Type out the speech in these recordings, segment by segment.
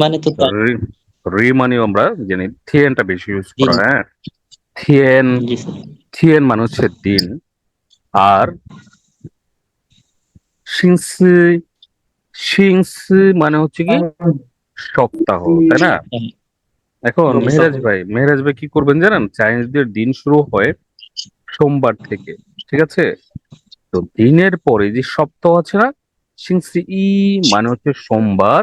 মানে তো রি মানেও আমরা জানি থিয়েনটা বেশি ইউজ করা হ্যাঁ? থিয়েন থিয়েন মানে হচ্ছে দিন আর সিংসি সিংসি মানে হচ্ছে কি? সপ্তাহ তাই না? এখন মেহরাজ ভাই মেহরাজ ভাই কি করবেন জানেন? চাইনিজদের দিন শুরু হয় সোমবার থেকে ঠিক আছে? তো দিনের পরে যে সপ্তাহ আছে না সিংসি ই মানে হচ্ছে সোমবার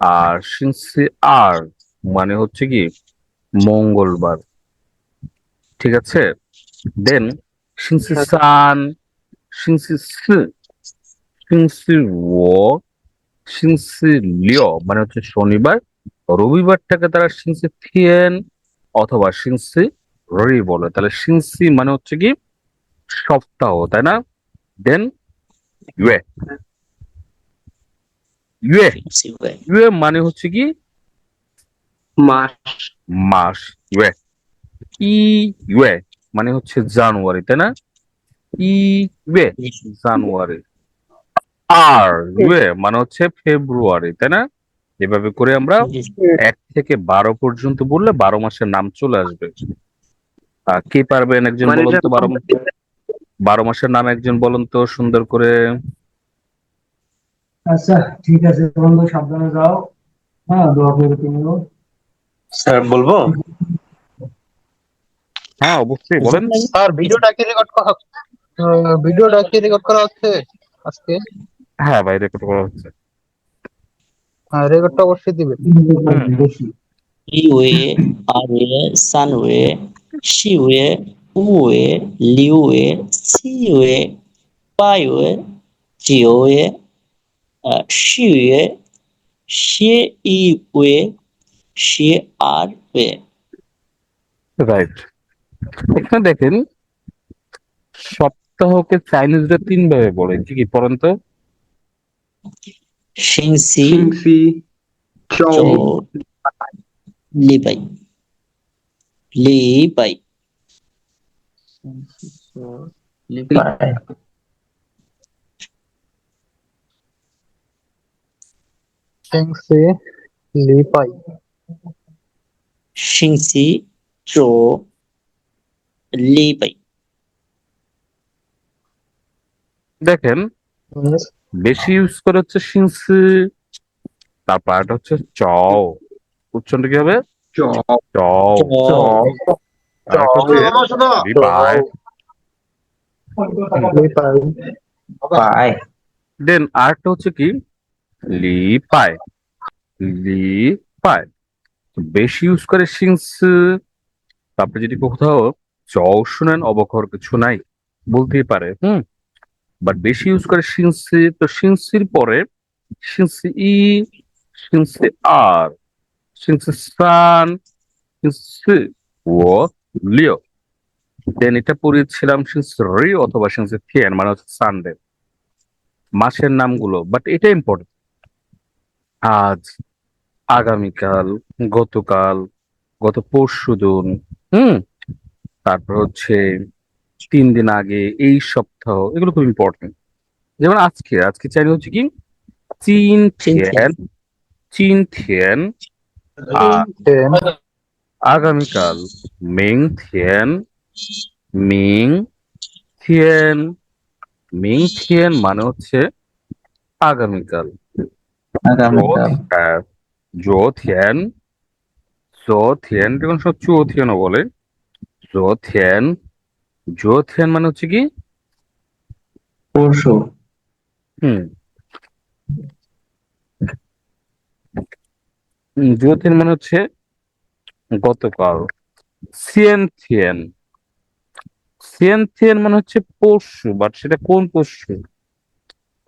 আর সিংসি আর মানে হচ্ছে কি মঙ্গলবার। ঠিক আছে? দেন সিংসি সান সিংসি সি সিংসি ও সিংসি লিও মানে হচ্ছে শনিবার, রবিবারটাকে তারা সিংসি থিয়েন অথবা সিংসি রি বলে। তাহলে সিংসি মানে হচ্ছে কি সপ্তাহ, তাই না? দেন ইয়ে ভাই ইয়ে মানে হচ্ছে কি? মাস। মাস ইয়ে ই ইয়ে মানে হচ্ছে জানুয়ারি তাই না? ই স্যার। জানুয়ারি। আর ইয়ে মানে হচ্ছে ফেব্রুয়ারি তাই না? এভাবে করে আমরা এক থেকে বারো পর্যন্ত বললে বারো মাসের নাম চলে আসবে। কে পারবেন একজন মানে বলুন তো বারো বারো মাসের নাম একজন বলুন তো সুন্দর করে। আচ্ছা ঠিক আছে বন্ধু সাবধানে যাও। হ্যাঁ দোয়া করে তুমিও স্যার বলব? হ্যাঁ অবশ্যই বলেন। স্যার ভিডিওটা কি রেকর্ড করা ভিডিওটা কি রেকর্ড করা হচ্ছে আজকে? হ্যাঁ ভাই রেকর্ড করা হচ্ছে। হ্যাঁ রেকর্ডটা অবশ্যই দিবেন। ই ওয়ে আর ওয়ে সান ওয়ে শি ওয়ে উ ওয়ে লি ওয়ে সি ওয়ে পাই ওয়ে জি ওয়ে সিউয়ে সে ই ওয়ে সে আর এখানে দেখেন সপ্তাহকে চাইনিজরা তিন ভাবে পড়ে কি কি? পড়েন তো। শিংসি চৌ লিবাই। লিবাই। লিবাই। শিংসি লিপাই শিংসি চো লিপাই দেখেন বেশি ইউজ করে হচ্ছে শিংসি তার পায়াটা হচ্ছে চ উচ্চারণটা কি হবে চ চ দেন আরেকটা হচ্ছে কি? লিপাই লিপাই বেশি ইউজ করে সিংস তারপরে যদি কোথাও চ শুনেন, অবকর কিছু নাই, বলতেই পারে, হুম? বাট বেশি ইউজ করে সিংসি তো সিংসির পরে সিংসি ই সিংসি আর সিংসি সান সিংসি ও, লিও। দেন এটা পড়িয়েছিলাম সিংসি রি অথবা সিংসি থিয়েন মানে হচ্ছে সানডে। মাসের নামগুলো বাট এটা ইম্পর্টেন্ট আজ আগামীকাল গতকাল গত পরশু দিন হুম তারপর হচ্ছে তিন দিন আগে এই সপ্তাহ এগুলো খুব ইম্পর্টেন্ট যেমন আজকে আজকে চাইনি হচ্ছে কি? চীন থিয়েন চীন থিয়েন আগামীকাল মিং থিয়েন মিং থিয়েন মিং থিয়েন মানে হচ্ছে আগামীকাল। জো থিয়েন জো থিয়েন সব চুও থিয়েনও বলে? জো থিয়েন জো থিয়েন মানে হচ্ছে কি? পরশু হুম। হুম, জো থিয়েন মানে হচ্ছে গতকাল। সিয়েন থিয়েন সিয়েন থিয়েন মানে হচ্ছে পরশু বাট সেটা কোন পরশু?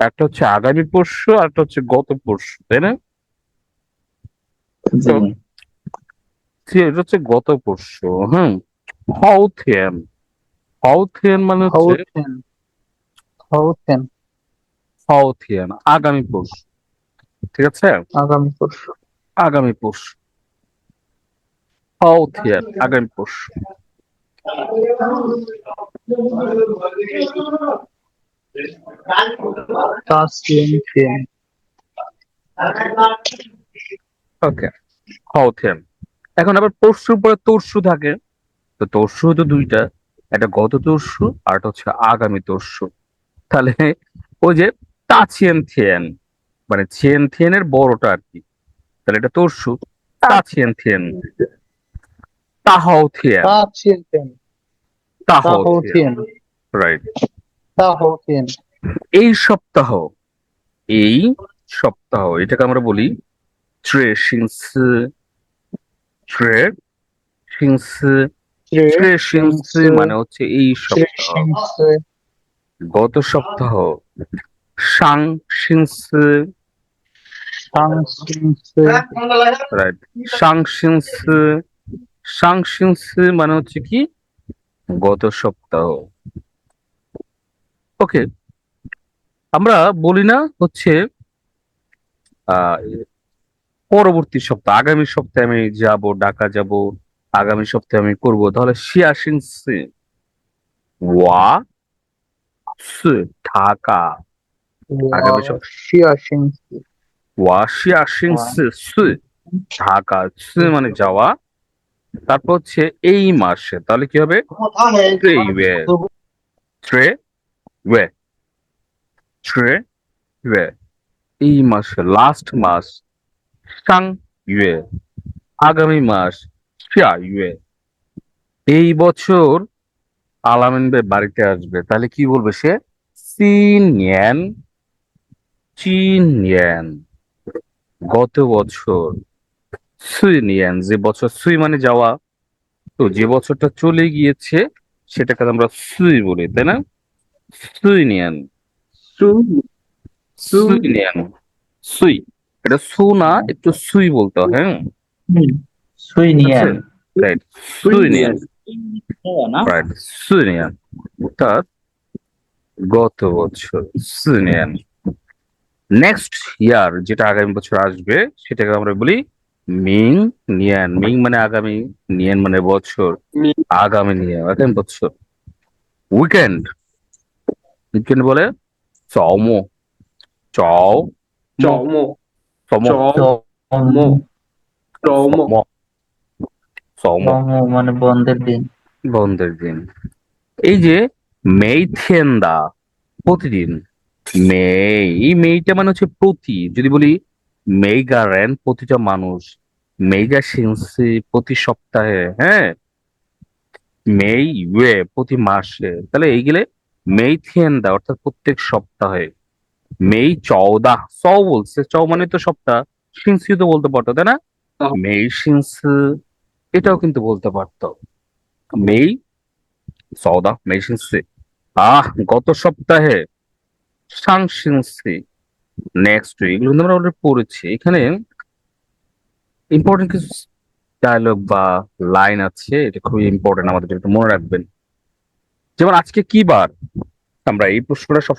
একটা হচ্ছে আগামী পরশু আর একটা হচ্ছে গত পরশু তাই না? এটা হচ্ছে গত পরশু হুম। হাউ থিয়েন হাউ থিয়েন মানে হচ্ছে হাউথেন। হাউথেন। হাউ আগামী পরশু ঠিক আছে? আগামী পরশু। আগামী পরশু। হাউ থিয়েন আগামী পরশু। ওকে এখন আবার পরশুর পরে তরশু থাকে। তো তরশু তো দুইটা একটা গত তরশু আর একটা হচ্ছে আগামী তরশু। তাহলে ওই যে তাছিয়েন থিয়েন মানে ছিয়েন থিয়েনের বড়টা আর কি। তাহলে এটা তরশু তাছিয়েন থিয়েন। তাহাও থিয়েন। তাহাও তাহো থিয়েন। রাইট এই সপ্তাহ এই সপ্তাহ এটাকে আমরা বলি ট্রে সিংসি ট্রে সিংসি ট্রে সিংসি মানে হচ্ছে এই সপ্তাহ। গত সপ্তাহ সাং সিংসি রাইট সাং সিংসি সাং সিংসি মানে হচ্ছে কি? গত সপ্তাহ। ওকে। আমরা বলি না হচ্ছে পরবর্তী সপ্তাহ আগামী সপ্তাহে আমি যাব ঢাকা যাব আগামী সপ্তাহে আমি করব। তাহলে শিয়া সিংসি ওয়া ঢাকা। আগামী ওয়া ঢাকা। সি মানে যাওয়া। তারপর হচ্ছে এই মাসে তাহলে কি হবে? ট্রে ওয়ে ট্রে ওয়ে এই মাসে লাস্ট মাস সাং ইয়ে আগামী মাস শিয়া ইয়ে এই বছর আলামিন বাড়িতে আসবে। তাহলে কি বলবে সে? সিন ইয়ান, চিন গত বছর সুই নিয়ান যে বছর সুই মানে যাওয়া, তো যে বছরটা চলে গিয়েছে, সেটাকে আমরা সুই বলি, তাই না? সুই নিয়ান সু সুই সুই। এটা সু না একটু সুই বলতে হয় হ্যাঁ? সুইনিয়ান। রাইট রাইট সুইনিয়ান। অর্থাৎ গত বছর। নেক্সট ইয়ার যেটা আগামী বছর আসবে সেটাকে আমরা বলি মিং নিয়ান। মিং মানে আগামী নিয়ান মানে বছর। আগামী নিয়ান আগামী বছর। উইকেন্ড উইকেন্ড বলে? চম চও চম চম চম চম চম মানে বন্ধের দিন। বন্ধের দিন। এই যে মেইথেন্দা প্রতিদিন। মেই এই মেইটা মানে হচ্ছে প্রতি। যদি বলি মেগা র্যান প্রতিটা মানুষ। মেগা সিনসি প্রতি সপ্তাহে হ্যাঁ? মেই ওয়ে প্রতি মাসে। তাহলে এই গেলে মেইথেন্দা অর্থাৎ প্রত্যেক সপ্তাহে। মেই চৌদা চ বলছে চ মানে তো সপ্তাহ। সিনসি তো বলতে পারতো তাই না? মেই সিনসি এটাও কিন্তু বলতে পারতো। মেই সৌদা মেশিনসি আহ গত সপ্তাহে সাংশিনসি নেক্সট উইক এগুলো কিন্তু আমরা অলরেডি পড়েছি। এখানে ইম্পর্টেন্ট কিছু ডায়লগ বা লাইন আছে এটা খুবই ইম্পর্টেন্ট আমাদের একটু মনে রাখবেন। যেমন আজকে কি বার? আমরা এই প্রশ্নটা সব